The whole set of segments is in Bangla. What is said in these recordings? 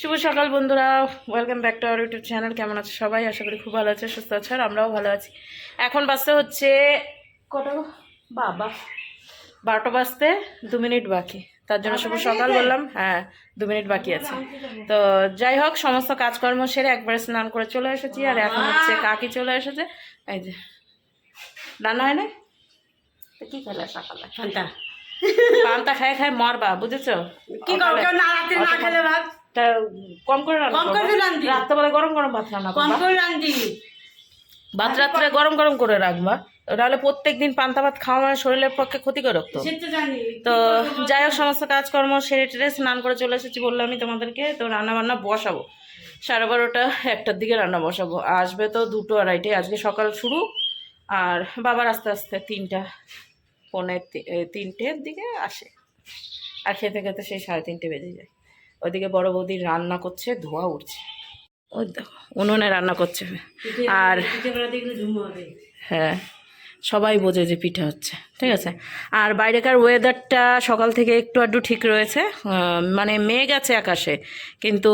শুভ সকাল বন্ধুরা। Welcome back to our YouTube channel কেমন আছে সবাই? আশা করি খুব ভালো আছে সুস্থ আছে আর আমরাও ভালো আছি। এখন বাজতে হচ্ছে কটা গো? বাবা বারোটা বাজতে দু মিনিট বাকি। তার জন্য শুভ সকাল বললাম। হ্যাঁ দু মিনিট বাকি আছে। তো যাই হোক সমস্ত কাজকর্ম সেরে একবারে স্নান করে চলে এসেছি। আর এখন হচ্ছে কাকি চলে এসেছে। এই যে রান্না হয় না তো কি খেলে সকালে? ফান্তা পান্তা খায় খায় মরবা বুঝেছ? কি করব না খেলে ভাত? তা কম করে রান্না কম করে। রান্ধি। রাত্রেবেলা গরম গরম ভাত রান্না কম করে রান্ধি ভাত রাত্রে গরম গরম করে রাখবা। নাহলে প্রত্যেক দিন পান্তা ভাত খাওয়া মানে শরীরের পক্ষে ক্ষতিকারক তো। তো যাই হোক সমস্ত কাজকর্ম সেরে টেরে স্নান করে চলে এসেছি বললাম আমি তোমাদেরকে। তো রান্না বান্না বসাবো। সাড়ে বারোটা একটার দিকে রান্না বসাবো। আসবে তো দুটো আড়াইটে। আজকে সকাল শুরু। আর বাবার আস্তে আস্তে তিনটা পৌনে তি- এ, তিনটের দিকে আসে। আর খেতে খেতে সেই সাড়ে তিনটে বেজে যায়। ওইদিকে বড় বৌদি রান্না করছে ধোয়া উঠছে। ওই দেখো উনুনে রান্না করছে। আর হ্যাঁ সবাই বোঝে যে পিঠা হচ্ছে ঠিক আছে? আর বাইরেকার ওয়েদারটা সকাল থেকে একটু আধটু ঠিক রয়েছে মানে মেঘ আছে আকাশে কিন্তু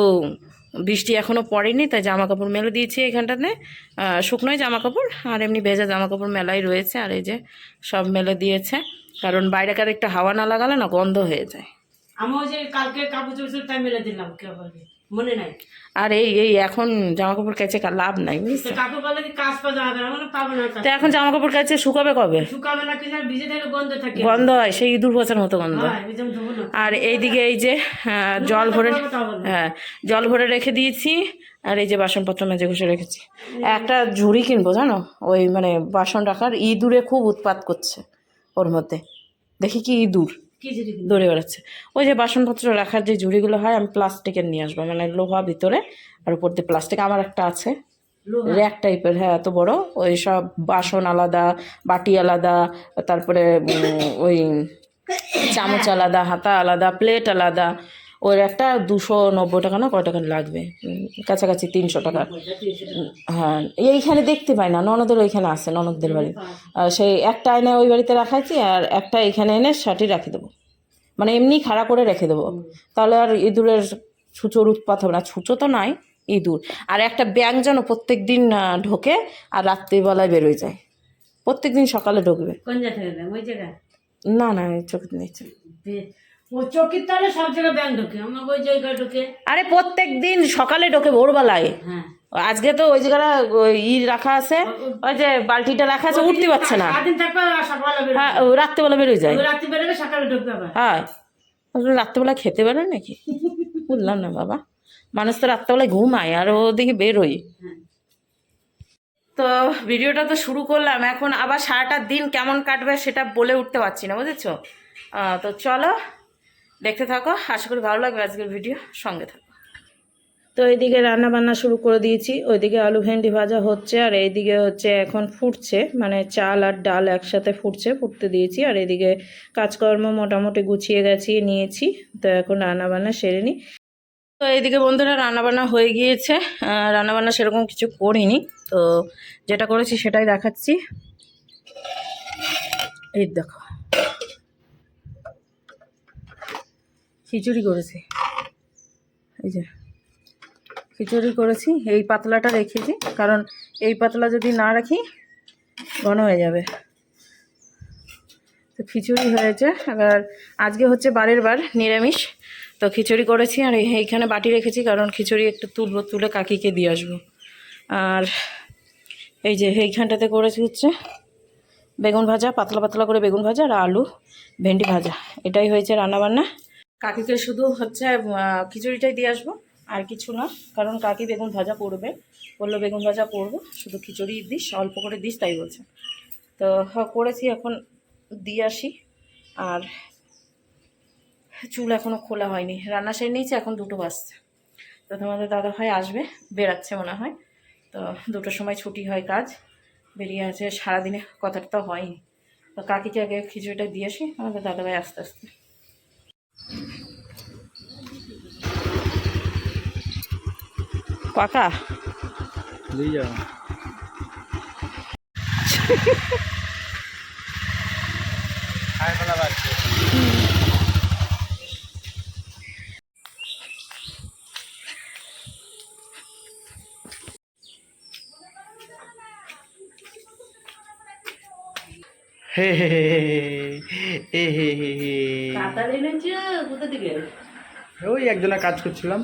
বৃষ্টি এখনও পড়েনি তাই জামা কাপড় মেলে দিয়েছি এখানটাতে শুকনোই জামা কাপড় আর এমনি ভেজা জামা কাপড় মেলাই রয়েছে আর এই যে সব মেলে দিয়েছে কারণ বাইরেকার একটা হাওয়া না লাগালে না গন্ধ হয়ে যায়। আমিও যে কালকে কাপড় চোপড় তাই মেলে দিলাম কে মনে নাই? আর এই এই এখন জামা কাপড় কেচে লাভ নাই তো বুঝছ কাপড় বলে কি কাজ পাওয়া যাবে মানে পাবো না তো এখন জামা কাপড় কেচে শুকাবে কবে? শুকাবে না কি ভিজে থাকলে গন্ধ থাকে। গন্ধ হয় সেই ইঁদুর পচার মতো গন্ধ। হয় আর এইদিকে এই যে আহ, জল ভরে হ্যাঁ জল ভরে রেখে দিয়েছি আর এই যে বাসনপত্র মেজে ঘষে রেখেছি। একটা ঝুড়ি কিনবো জানো? ওই মানে বাসন রাখার ইঁদুরে খুব উৎপাত করছে ওর মধ্যে। দেখি কি ইঁদুর। দৌড়ে বেড়াচ্ছে। ওই যে বাসনপত্র রাখার যে জুড়িগুলো হয় আমি প্লাস্টিকের নিয়ে আসব। মানে লোহা ভিতরে আর উপর দিয়ে প্লাস্টিক আমার একটা আছে। র্যাক টাইপের হ্যাঁ এত বড়। ওই সব বাসন আলাদা বাটি আলাদা তারপরে ওই চামচ আলাদা হাতা আলাদা প্লেট আলাদা। ওর একটা দুশো নব্বই টাকা না কয় টাকা লাগবে? কাছাকাছি তিনশো টাকা। হ্যাঁ এইখানে দেখতে পাই না ননদের ওইখানে আছে ননদদের বাড়ি। সেই একটা এনে ওই বাড়িতে রাখাইছি আর একটা এখানে এনে শাটি রাখি দেবো। মানে এমনি খাড়া করে রেখে দেবো। তাহলে আর ইঁদুরের ছুঁচোর উৎপাত হবে না। ছুঁচো তো নাই ইঁদুর। আর একটা ব্যাং যেন প্রত্যেক দিন ঢোকে আর রাত্রিবেলায় বেরোয় যায়। প্রত্যেক দিন সকালে ঢুকবে। কোন জায়গা থেকে ওই জায়গায়? না না চোখে নিচ্ছে ও আরে প্রত্যেক দিন সকালে ঢোকে ভোরবেলায়। হ্যাঁ। আজকে তো ওই জায়গাটা ই রাখা আছে ওই যে বালতিটা রাখা আছে উঠতে পারছে না। হ্যাঁ ও রাত্রেবেলা বেরোয় যায়। হ্যাঁ। রাত্রেবেলা খেতে পারে নাকি? বুঝলাম না বাবা। মানুষ তো রাত্রেবেলায় ঘুমায় আর ওদিকে বেরোয়। হ্যাঁ। তো ভিডিওটা তো শুরু করলাম এখন আবার সারাটা দিন কেমন কাটবে সেটা বলে উঠতে পারছি না বুঝেছ? তো চলো দেখতে থাকো। আশা করি ভালো লাগবে আজকের ভিডিও। সঙ্গে থাকো। তো এইদিকে রান্না বান্না শুরু করে দিয়েছি। ওইদিকে আলু ভেন্ডি ভাজা হচ্ছে, আর এইদিকে হচ্ছে এখন ফুটছে মানে চাল আর ডাল একসাথে ফুটছে, ফুটতে দিয়েছি। আর এদিকে কাজকর্ম মোটামুটি গুছিয়ে গাছিয়ে নিয়েছি। তো এখন রান্না বান্না সেরে নিই। তো এইদিকে বন্ধুরা, রান্নাবান্না হয়ে গিয়েছে। রান্নাবান্না সেরকম কিছু করিনি। তো যেটা করেছি সেটাই দেখাচ্ছি। এই দেখো। খিচুড়ি করেছি। এই যে, খিচুড়ি করেছি, এই পাতলাটা রেখেছি, কারণ এই পাতলা যদি না রাখি, ঘন হয়ে যাবে। তো খিচুড়ি হয়েছে। এবার আজকে হচ্ছে বারের বার নিরামিষ। তো খিচুড়ি করেছি আর এই- এইখানে বাটি রেখেছি, কারণ খিচুড়ি একটু তুলবো, তুলে কাকিকে দিয়ে আসব। আর এই যে, এইখানটাতে করেছি হচ্ছে বেগুন ভাজা, পাতলা পাতলা করে বেগুন ভাজা আর আলু ভেন্ডি ভাজা। এটাই হয়েছে রান্নাবান্না। কাকিকে শুধু হচ্ছে খিচুড়িটাই দিয়ে আসব, আর কিছু না, কারণ কাকি বেগুন ভাজা করবে। বলল, বেগুন ভাজা করব, শুধু খিচুড়ি দিস, অল্প করে দিস, তাই বলছে। তো করেছি, এখন দিয়ে আসি। আর চুল এখনও খোলা হয়নি, রান্না সেরে নিয়েছি, এখন দুটো বাজছে। তো তোমাদের দাদা ভাই আসবে বেরাচ্ছে মনে হয়। তো দুটোর সময় ছুটি হয় কাজ, বেরিয়ে আছে, সারাদিনে কথাটা তো হয়নি তো কাকিকে আগে খিচুড়িটা দিয়ে আসি, আমাদের দাদা ভাই আস্তে আস্তে। পাকা? ওই একজনে কাজ করছিলাম।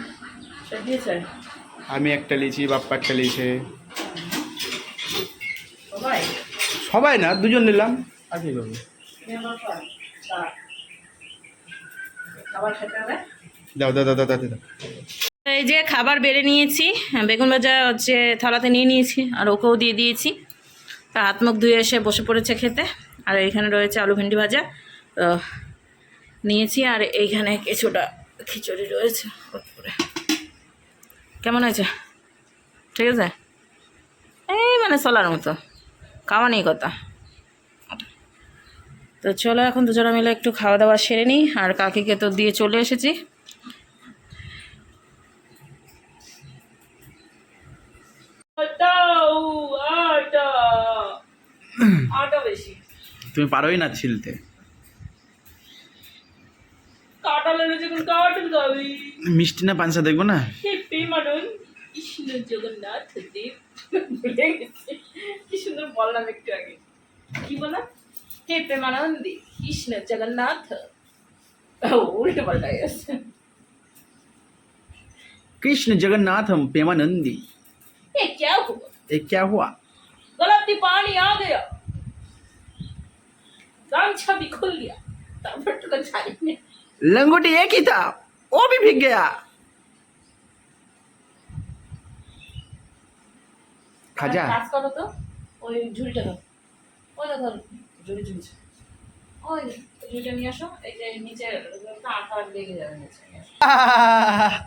আমি একটা লিছি বাপ্পা একটা লিছে সবাই? সবাই না দুজন নিলাম। আর কি করব? খাবার দাও দাও দাও দাও দাও দাও। এই যে খাবার বেড়ে নিয়েছি বেগুন ভাজা হচ্ছে থালাতে নিয়ে নিয়েছি আর ওকেও দিয়ে দিয়েছি। তা হাত মুখ ধুয়ে এসে বসে পড়েছে খেতে। আর এইখানে রয়েছে আলু ভেন্ডি ভাজা। তো নিয়েছি আর এইখানে কিছুটা খিচুড়ি রয়েছে। ওপরে। কেমন হয়েছে? ঠিক আছে? এই মানে চলার মতো। নেই কথা। তো চলো এখন দুজনে মিলে একটু খাওয়া দাওয়া সেরে নিই আর কাকিকে তো দিয়ে চলে এসেছি। তুমি পারোই না ছিলতে। কাটা লেগেছে কোন কাটুন গাবি মিষ্টি না পানসা দেখবো না হেপি মানুন কৃষ্ণ জগন্নাথ দেব ভুলে গেছি কি সুন্দর বললাম একটু আগে কি বললাম হে প্রেমানন্দী কৃষ্ণ জগন্নাথ ও, উল্টো পাল্টা গেছে कृष्ण जगन्नाथ हम प्रेमानंदी এ क्या हुआ ये क्या हुआ गलती पानी आ गया गामछा भी खुल गया ताबड़ तो छाड़ी में लंगोटी एक ही था वो भी भीग गया খাজা কাজ করো তো ওই ঝুড়িটা দাও ওই না ধর ঝুড়ি ঝুড়িছে ওই যে, ঝুড়িটা নিয়ে আসো এই যে নিচে আঠা লেগে যাবে নিচে নিয়ে আসো।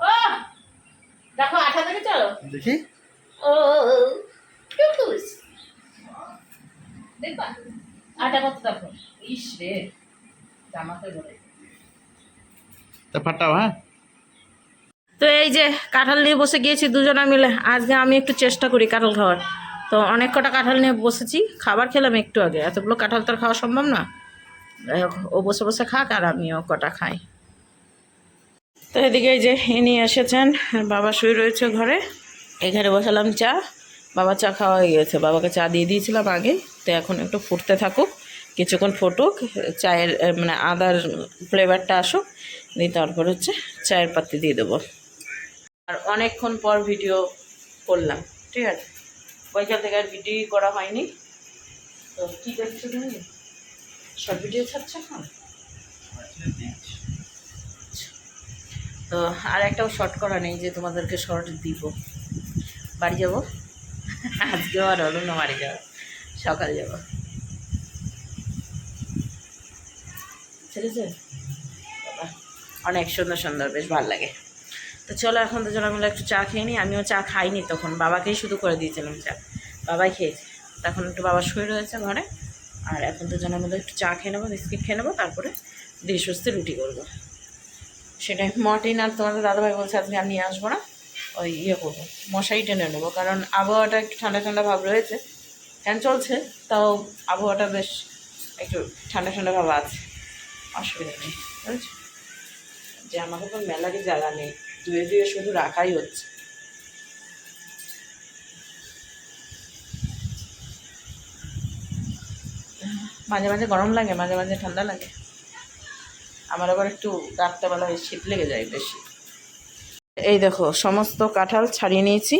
ও দেখো আঠা থেকে চলো দেখি ও টুকুস দেখবা আটা কত দেখো ইস রে জামাতে বলে তা ফাটাও হ্যাঁ? তো এই যে কাঁঠাল নিয়ে বসে গিয়েছি দুজনা মিলে আজকে আমি একটু চেষ্টা করি কাঁঠাল খাওয়ার। তো অনেক কটা কাঁঠাল নিয়ে বসেছি খাবার খেলাম একটু আগে। এতগুলো কাঁঠাল তো খাওয়া সম্ভব না। ও বসে বসে খাক আর আমিও কটা খাই। তো এদিকে এই যে এ নিয়ে এসেছেন বাবা শুয়ে রয়েছে ঘরে। এখানে বসালাম চা বাবা চা খাওয়া হয়ে গেছে। বাবাকে চা দিয়ে দিয়েছিলাম আগে তো এখন একটু ফুটতে থাকুক। কিছুক্ষণ ফুটুক, চায়ের মানে আদার ফ্লেভারটা আসুক, দিয়ে তারপর হচ্ছে চায়ের পাতি দিয়ে দেবো। আর অনেকক্ষণ পর ভিডিও করলাম, ঠিক আছে? বৈকাল থেকে আর ভিডিও করা হয়নি। তো কী দেখছ তুমি? শর্ট ভিডিও ছাড়ছো এখন? তো আর একটাও শর্ট করা নেই যে তোমাদেরকে শর্ট দিব। বাড়ি যাব? আজকেও আর হলো না বাড়ি যাব। সকাল যাব। বাবা, অনেক সুন্দর সুন্দর বেশ ভালো লাগে। তো চলো এখন দুজন মিলে একটু চা খেয়ে নিই। আমিও চা খাইনি তখন বাবাকেই শুধু করে দিয়েছিলাম চা। বাবাই খেয়েছে। তখন একটু বাবা শুয়ে রয়েছে ঘরে। আর এখন তো দুজনে মিলে একটু চা খেয়ে নেব বিস্কিট খেয়ে নেব তারপরে দিয়ে সুস্থে রুটি করব। সেটাই মর্টিন আর তোমাদের দাদাভাই বলছে আজকে আর নিয়ে আসব না। ওই ইয়ে করব মশারি টেনে নেব কারণ আবহাওয়াটা একটু ঠান্ডা ঠান্ডা ভাব রয়েছে। ফ্যান চলছে তাও আবহাওয়াটা বেশ একটু ঠান্ডা ঠান্ডা ভাব আছে। অসুবিধা নেই, বুঝেছ? যে আমাকে তো মেলারই জায়গা নেই, ধুয়ে ধুয়ে শুধু রাখাই হচ্ছে। মাঝে মাঝে গরম লাগে, মাঝে মাঝে ঠান্ডা লাগে। আমার আবার একটু রাত্রেবেলায় শীত লেগে যায় বেশি। এই দেখো, সমস্ত কাঁঠাল ছাড়িয়ে নিয়েছি,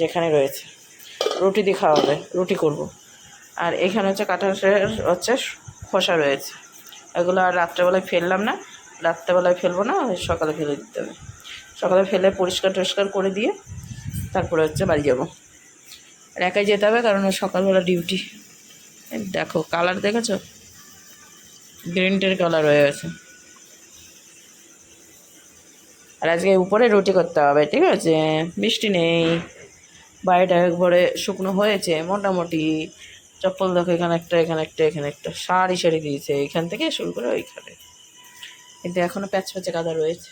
যেখানে রয়েছে। রুটি দিয়ে খাওয়া হবে, রুটি করব। আর এখানে হচ্ছে কাঁঠালের হচ্ছে খোসা রয়েছে। এগুলো আর রাত্রেবেলায় ফেললাম না। রাত্রেবেলায় ফেলব না সকালে ফেলে দিতে হবে। সকালে ফেলে পরিষ্কার টরিষ্কার করে দিয়ে তারপরে হচ্ছে বাড়ি যাব। আর একাই যেতে হবে কারণ সকালবেলা ডিউটি। দেখো, কালার দেখেছ? গ্রিনটের কালার হয়ে গেছে। আর আজকে উপরে রুটি করতে হবে, ঠিক আছে? বৃষ্টি নেই। বাড়িটা একবারে শুকনো হয়েছে, মোটামুটি। চপ্পল দেখো, এখানে একটা এখানে একটা এখানে একটা। সারি সারি দিয়েছে, এখান থেকে শুরু করে ওইখানে। কিন্তু এখনও প্যাচ প্যাচে কাদা রয়েছে।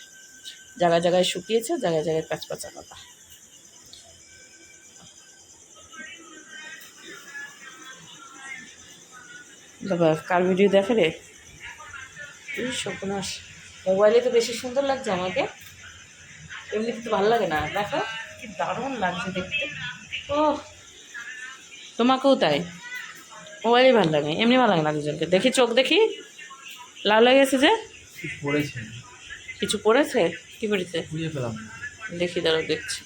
জায়গায় জায়গায় শুকিয়েছে, জায়গায় জায়গায় প্যাচ প্যাচা কাদা কার ভিডিও দেখে রে? সর্বনাশ। মোবাইলে তো বেশি সুন্দর লাগছে আমাকে। এমনিতে তো ভালো লাগে না। দেখো, কি দারুণ লাগছে দেখতে। ও তোমাকেও তাই? মোবাইলই ভালো লাগে, এমনি ভালো লাগে না দুজনকে। দেখি চোখ দেখি। লাল হয়ে গেছে যে? পড়েছে কিছু পড়েছে? কি পড়েছে? দেখি দাঁড়াও, দেখছি।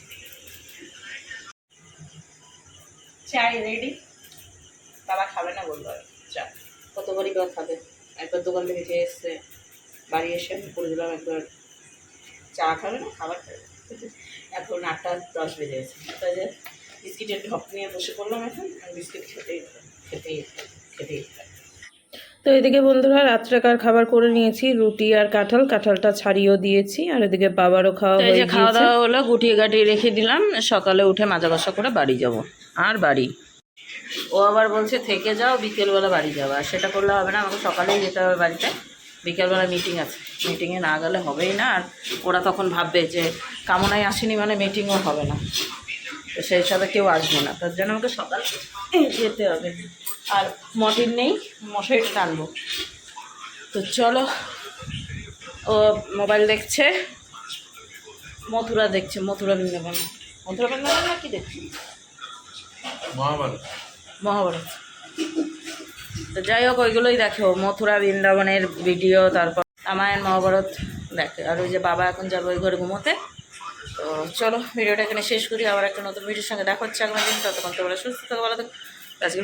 চাই রেডি বাবা খাবে না আর। চা কতবারই বা খাবে? একবার দোকান থেকে খেয়ে এসছে। বাড়ি এসে আমি করে দিলাম একবার। চা খাবে না, খাবার খাবে এখন আটটা দশ বেজে গেছে। যে, বিস্কিটের ঢপ নিয়ে বসে পড়লাম এখন বিস্কিট খেতেই তো এদিকে বন্ধুরা রাত্রেকার খাবার করে নিয়েছি? রুটি আর কাঁঠাল। কাঁঠালটা ছাড়িয়েও দিয়েছি আর এদিকে বাবারও খাওয়া হয়ে খাওয়া দাওয়া হলো গুটিয়ে গাটিয়ে রেখে দিলাম সকালে উঠে মাজা কষা করে বাড়ি যাব আর বাড়ি। ও আবার বলছে থেকে যাও বিকেলবেলা বাড়ি যাব। আর সেটা করলে হবে না আমাকে সকালেই যেতে হবে বাড়িতে। বিকেলবেলা মিটিং আছে। মিটিংয়ে না গেলে হবেই না আর ওরা তখন ভাববে যে কামনায় আসেনি মানে মিটিংও হবে না। তো সেই হিসাবে কেউ আসবে না। তার জন্য আমাকে সকাল যেতে হবে। আর মটির নেই মশারিটা টানবো। তো চলো ও মোবাইল দেখছে মথুরা দেখছে মথুরা বৃন্দাবন। মথুরা বৃন্দাবন না কি দেখছি? মহাভারত। মহাভারত। তো যাই হোক ওইগুলোই দেখো মথুরা বৃন্দাবনের ভিডিও তারপর রামায়ণ মহাভারত দেখে। আর ওই যে বাবা এখন যাবে ওই ঘরে ঘুমোতে। তো চলো, ভিডিওটা এখানে শেষ করি। আবার একটা নতুন ভিডিওর সঙ্গে দেখা হচ্ছে আগামী দিন। ততক্ষণ তোমরা সুস্থ থাকো, ভালো থাকো। আজকে